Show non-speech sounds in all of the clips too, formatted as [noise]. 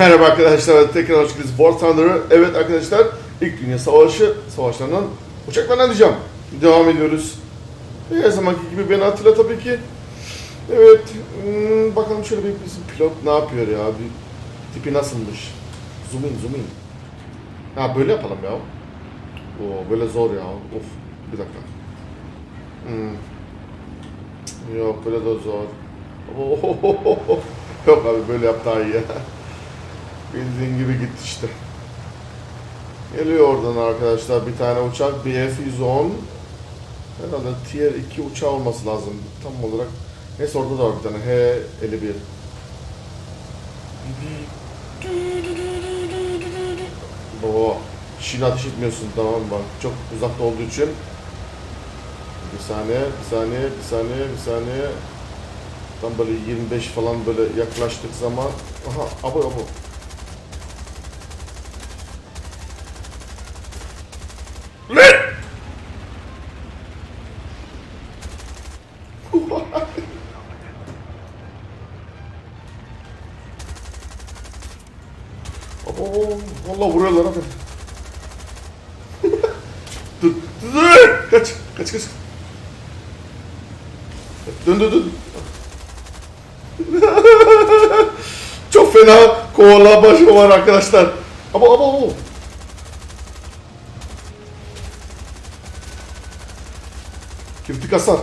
Merhaba arkadaşlar, tekrar hoş geldiniz. War Thunder'ı. Evet arkadaşlar, ilk Dünya Savaşı savaşlarından uçaklarına alacağım. Devam ediyoruz. Her zamanki gibi beni hatırla tabii ki. Evet, hmm, bakalım şöyle bir bizim pilot ne yapıyor ya? Bir tipi nasılmış? Zoom in, zoom in. Ha böyle yapalım ya. Oo böyle zor ya. Of, bir dakika. Hmm. Yok böyle de zor. Ohohoho. [laughs] Yok abi böyle yap daha iyi ya. Bildiğin gibi gitti işte. Geliyor oradan arkadaşlar bir tane uçak BF-110 Herhalde Tier 2 uçağı olması lazım tam olarak. Neyse orada da var bir tane H-51 Oo, Şimdi ateş etmiyorsun tamam mı? Çok uzakta olduğu için. Bir saniye, bir saniye, bir saniye, bir saniye. Tam böyle 25 falan böyle yaklaştık zaman. Aha, abo abo. Kaç, kaç, kaç. Dön, dön, dön. [laughs] Çok fena kovala başı var arkadaşlar. Ama ama ama. Kritik hasar.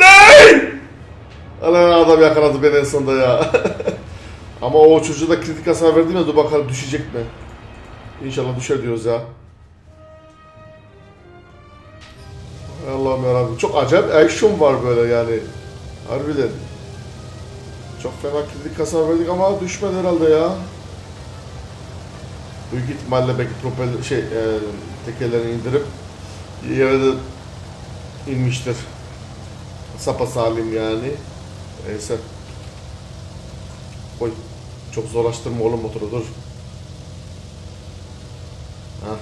Ney? Ana adam yakaladı beni en sonunda ya. [laughs] ama o çocuğa da kritik hasar verdi mi? Dur bakalım düşecek mi? İnşallah düşer diyoruz ya. Allah'ım yarabbim. Çok acayip action var böyle yani. Harbiden. Çok fena kritik hasar verdik ama düşmedi herhalde ya. Büyük ihtimalle belki propel şey e, tekerlerini indirip yere de inmiştir. Sapa salim yani. Neyse. Oy. Çok zorlaştırma oğlum motoru dur. Ha.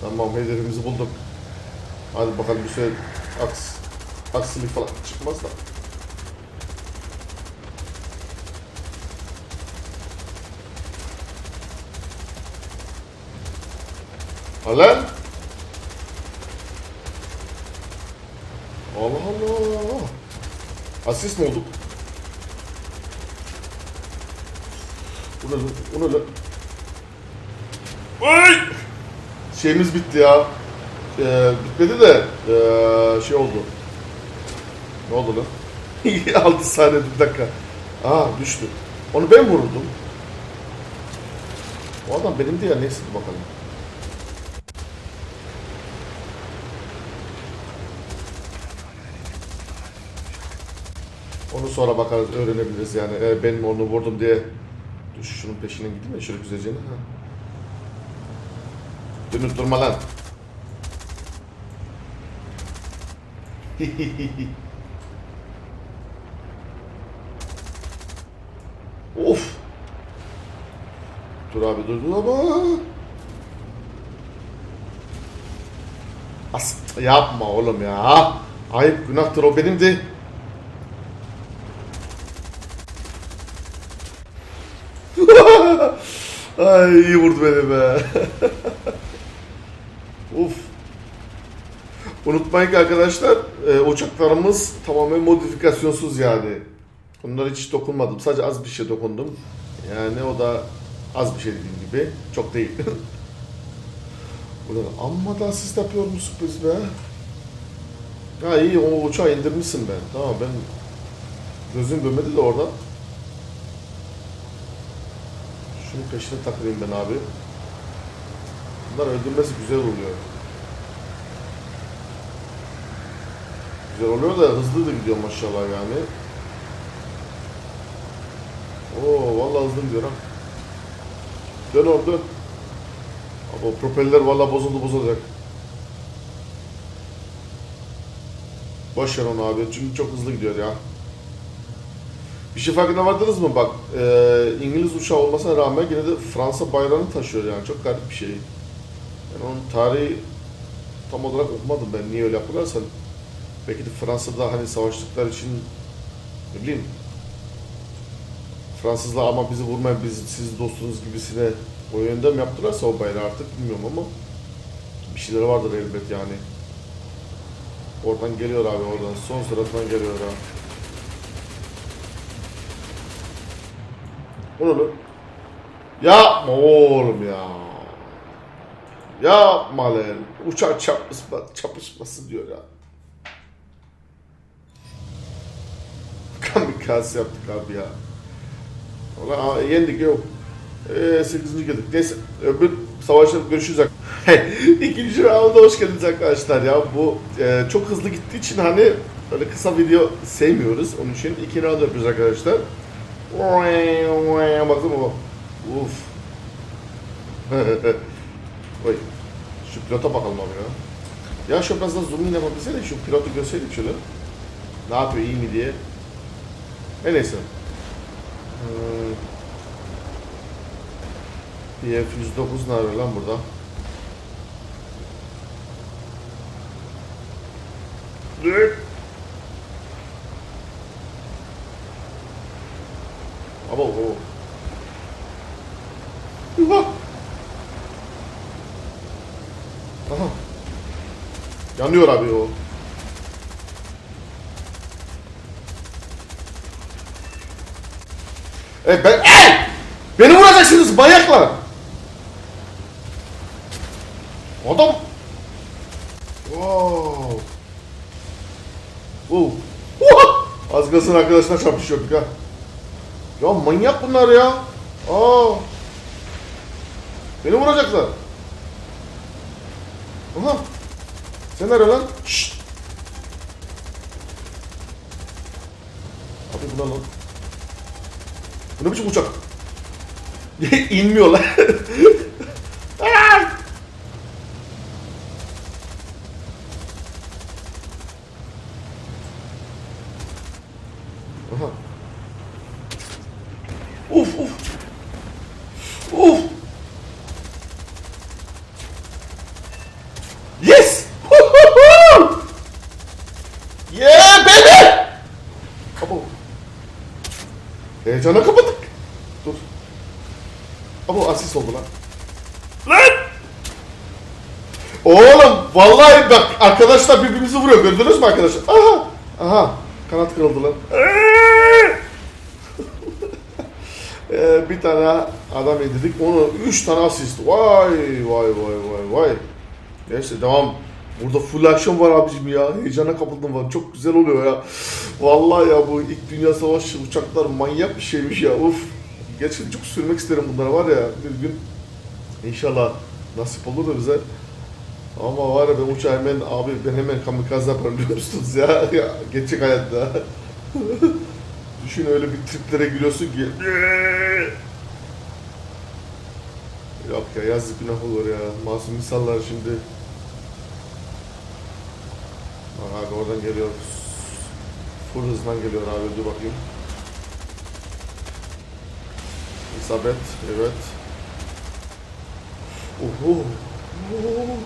Tamam hedefimizi bulduk. Hadi bakalım bir süre aks, aksilik falan çıkmaz da. Lan! Allah Allah! Asist mi olduk? Bu ne lan? Bu ne lan? Ay! Şeyimiz bitti ya. Ee, bitmedi de ee, şey oldu. Ne oldu lan? [laughs] 6 saniye bir dakika. Aa düştü. Onu ben vurdum. O adam benimdi ya neyse bakalım. Onu sonra bakarız, öğrenebiliriz yani. Eğer benim onu vurdum diye şunun peşine gideyim mi şöyle güzelce. Ha. Dönüp durma lan. [laughs] of. Dur abi dur ama. As yapma oğlum ya. Ayıp günahtır o benimdi. [laughs] Ay iyi vurdu beni be. [laughs] Uf. Unutmayın ki arkadaşlar e, uçaklarımız tamamen modifikasyonsuz yani. Bunlara hiç dokunmadım. Sadece az bir şey dokundum. Yani o da az bir şey dediğim gibi. Çok değil. [laughs] Ulan amma da asist yapıyorum sürpriz be. Ha iyi o uçağı indirmişsin ben. Tamam ben gözüm görmedi de orada. Şunun peşine takılayım ben abi. Bunlar öldürmesi güzel oluyor. Güzel oluyor da hızlı da gidiyor maşallah yani. Oo vallahi hızlı gidiyor ha. Dön oğlum dön. Abi o propeller vallahi bozuldu bozulacak. Boş ver onu abi çünkü çok hızlı gidiyor ya. Bir şey farkına vardınız mı? Bak e, İngiliz uçağı olmasına rağmen yine de Fransa bayrağını taşıyor yani. Çok garip bir şey. Yani onun tarihi tam olarak okumadım ben niye öyle yapıyorlarsa. Belki de Fransa'da hani savaştıkları için ne bileyim Fransızlar ama bizi vurmayın biz siz dostunuz gibisine o yönde mi yaptılarsa o artık bilmiyorum ama bir şeyler vardır elbet yani. Oradan geliyor abi oradan son sırasından geliyor ne lan? Yapma oğlum ya. Yapma lan. Uçak çarpışma, çapışması diyor ya. Kamikaze yaptık abi ya. Aa, yendik yok. Eee 8. geldik. Neyse öbür savaşta görüşürüz. [laughs] İkinci rounda hoş geldiniz arkadaşlar ya. Bu e, çok hızlı gittiği için hani böyle kısa video sevmiyoruz. Onun için iki round yapıyoruz arkadaşlar. Bakın baba. Uf. [laughs] Oy. Şu pilota bakalım abi ya. Ya şu biraz daha zoom in yapabilseydik şu pilotu görseydik şöyle. Ne yapıyor iyi mi diye. E neyse. Hmm. Bir F-109 ne arıyor lan burada? Ama o. Yuha. Aha. Yanıyor abi o. E ben... Ey! Beni vuracaksınız manyaklar! Adam... Wow. Wow. Oha! Az kalsın arkadaşlar çarpışıyorduk ha. Ya manyak bunlar ya. Aa. Beni vuracaklar. Aha. Sen nerede lan? Şşt. Abi bu lan? Bu ne biçim uçak? İnmiyor lan. Aa! Aha. Uf uf. Uf. Yes! [laughs] yeah baby! Abo. Heyecana kapadık. Dur. Abo asist oldu lan. Lan! Oğlum vallahi bak arkadaşlar birbirimizi vuruyor gördünüz mü arkadaşlar? Aha! Aha! Kanat kırıldı lan. [laughs] Ee, bir tane adam yedirdik. Onu üç tane asist. Vay vay vay vay vay. Neyse devam. Burada full action var abicim ya. Heyecana kapıldım var. Çok güzel oluyor ya. Vallahi ya bu ilk dünya savaşı uçaklar manyak bir şeymiş ya. Uf. Gerçekten çok sürmek isterim bunlara var ya. Bir gün inşallah nasip olur da bize. Ama var ya ben uçağı hemen abi ben hemen kamikaze yaparım biliyor musunuz ya. [laughs] ya gerçek hayatta. [laughs] Düşün öyle bir triplere giriyorsun ki. [laughs] Yok ya yazık günah olur ya. Masum insanlar şimdi. Bak abi oradan geliyor. Full hızdan geliyor abi dur bakayım. İsabet evet. Oho. Oho.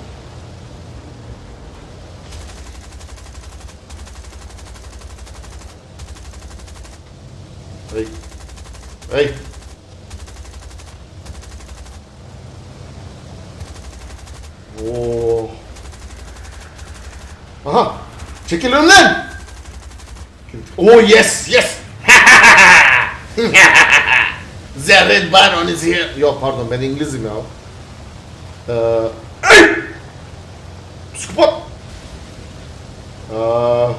Hey. Hey. Oo. Aha. Çekil önlen. Oh yes yes. [laughs] Red Baron is here. Yok pardon ben İngilizim ya. Ee, hey! Psikopat. Aa,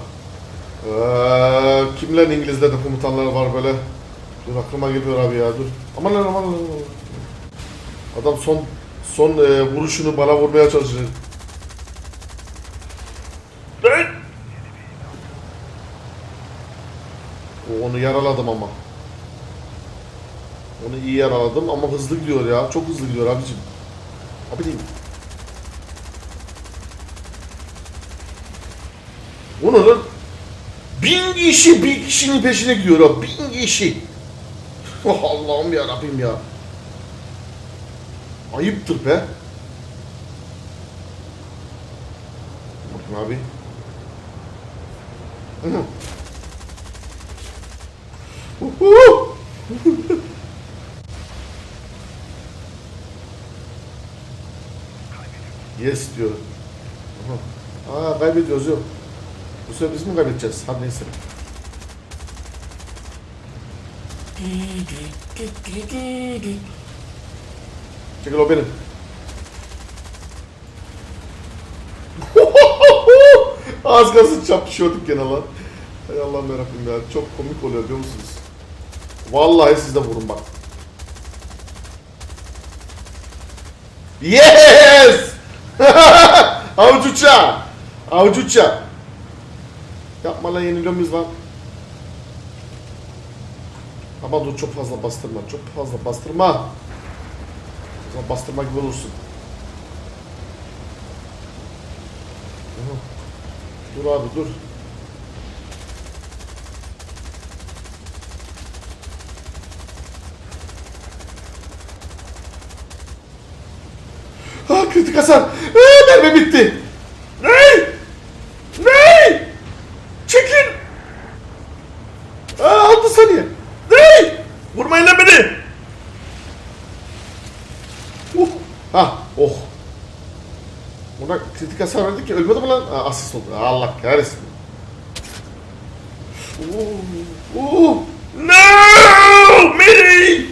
ee, kimler İngilizlerde komutanlar var böyle? Dur aklıma geliyor abi ya dur. Aman lan aman lan. Adam son son e, vuruşunu bana vurmaya! O, Onu yaraladım ama. Onu iyi yaraladım ama hızlı gidiyor ya. Çok hızlı gidiyor abicim. Abi değil. O ne lan? Bin kişi bir kişinin peşine gidiyor ha. Bin kişi. [laughs] Oh Allah'ım ya Rabbim ya. Ayıptır be. Bakın abi. Uhu. Yes diyor. Aha. Aa kaybediyoruz yok. Bu sefer biz mi kaybedeceğiz? Hadi neyse. Çekil o benim. [laughs] Az kalsın çarpışıyorduk gene lan. Hay Allah'ım yarabbim ya. Çok komik oluyor biliyor musunuz? Vallahi siz de vurun bak. Yes! Avuç uça! Avuç uça! Yapma lan yeniliyor muyuz lan? Ama dur çok fazla bastırma, çok fazla bastırma. O bastırma gibi olursun. Dur abi dur. Ah kritik hasar. Aa, mermi bitti. Ne? Ne? Çekil. 6 saniye. Ne? Vurmayın lan beni. Uh. Ha, oh. Buna kritik hasar verdik ki ölmedi mi lan? Aa, asist oldu. Allah kahretsin. Uh, uh. No! Mary!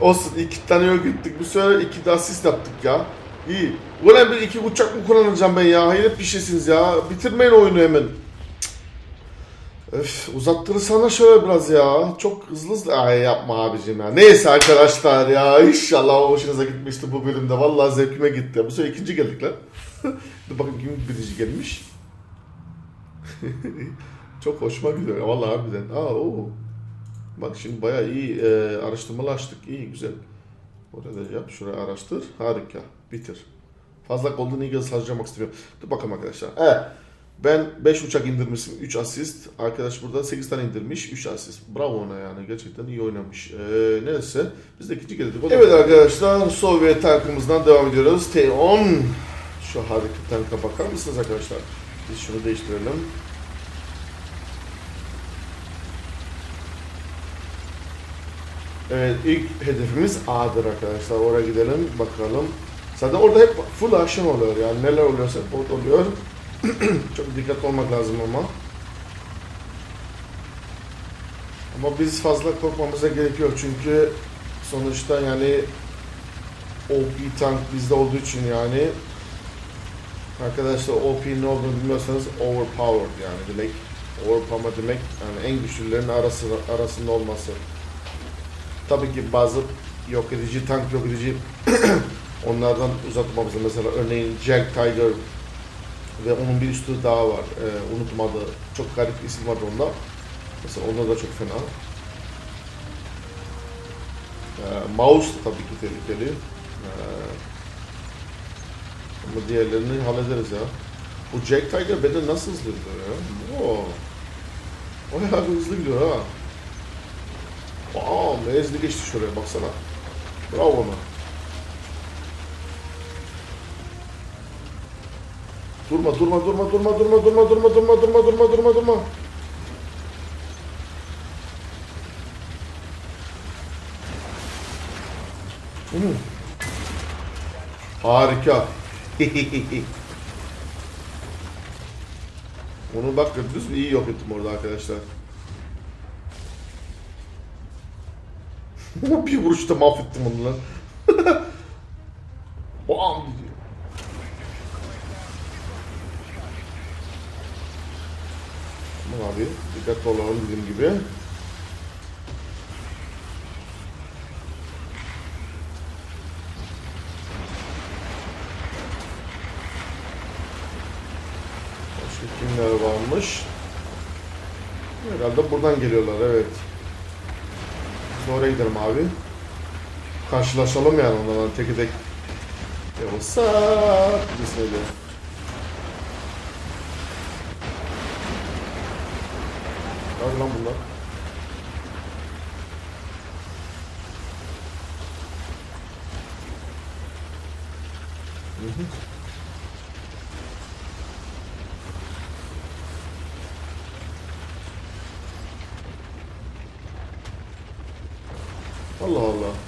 Olsun iki tane yok gittik. Bu sefer iki de asist yaptık ya. İyi. Ulan bir iki uçak mı kullanacağım ben ya? Hayret bir şeysiniz ya. Bitirmeyin oyunu hemen. Öf uzattırırsana şöyle biraz ya. Çok hızlı hızlı. Ay yapma abicim ya. Neyse arkadaşlar ya. İnşallah hoşunuza gitmişti bu bölümde. Vallahi zevkime gitti. Bu sefer ikinci geldik lan. [laughs] Dur bakın kim birinci gelmiş. [laughs] Çok hoşuma gidiyor. Vallahi harbiden. Aa o. Bak şimdi bayağı iyi e, araştırmalar açtık. İyi güzel. Orada yap. Şuraya araştır. Harika. Bitir. Fazla Golden Eagles harcamak istemiyorum. Dur bakalım arkadaşlar. Evet. Ben 5 uçak indirmişim. 3 asist. Arkadaş burada 8 tane indirmiş. 3 asist. Bravo ona yani. Gerçekten iyi oynamış. Ee, neyse. Biz de ikinci geldik. Evet arkadaşlar. Sovyet tankımızdan devam ediyoruz. T10. Şu harika tanka bakar mısınız arkadaşlar? Biz şunu değiştirelim. Evet ilk hedefimiz A'dır arkadaşlar. Oraya gidelim bakalım. Zaten orada hep full action oluyor yani neler oluyorsa orada oluyor. [clears throat] Çok dikkatli olmak lazım ama. Ama biz fazla korkmamıza gerekiyor çünkü sonuçta yani OP tank bizde olduğu için yani arkadaşlar OP ne olduğunu bilmiyorsanız overpowered yani demek overpower demek yani en güçlülerin arası, arasında olması. Tabii ki bazı yok edici, tank yok edici [clears throat] onlardan uzatmamız mesela örneğin Jack Tiger ve onun bir üstü daha var. Ee, unutmadı. Çok garip isim var onda. Mesela onda da çok fena. Ee, Mouse da tabii ki tehlikeli. Ee, ama diğerlerini hallederiz ya. Bu Jack Tiger benden nasıl hızlı gidiyor ya? Oo. Bayağı hızlı gidiyor ha. Aa, mezli geçti şuraya baksana. Bravo ona. Durma, durma, durma, durma, durma, durma, durma, durma, durma, durma, durma, durma. Hmm. Harika. Onu bak gördünüz mü? İyi yok ettim orada arkadaşlar. bir vuruşta mahvettim onu lan. Bam diyor. Tamam abi. Dikkatli olalım dediğim gibi. Başka kimler varmış? Herhalde buradan geliyorlar evet. Oraya gidelim abi. Karşılaşalım yani onlarla tek tek. Ya what's up? Bismillah. Hadi lan bunlar. Hı hı. Allah Allah.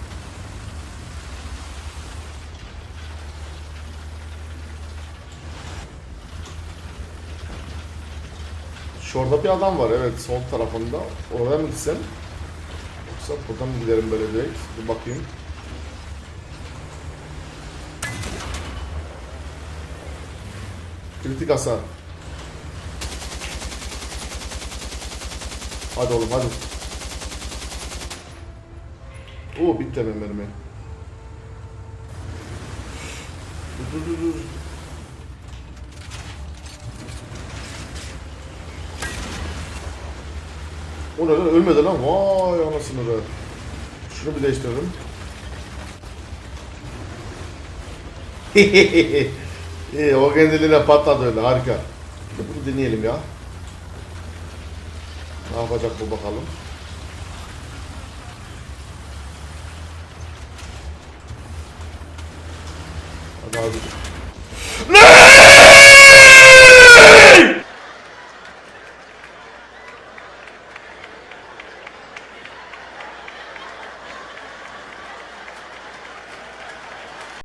Şurada bir adam var evet sol tarafında. Oraya mı gitsem? Yoksa buradan mı giderim böyle direkt? Bir bakayım. Kritik hasar. Hadi oğlum hadi. Oo bitti hemen mermi. Dur dur dur dur. O ne lan ölmedi lan vay anasını be. Şunu bir değiştirelim. [laughs] İyi o kendiliğine patladı öyle harika. Bunu deneyelim ya. Ne yapacak bu bakalım. Hadi abi. Ne?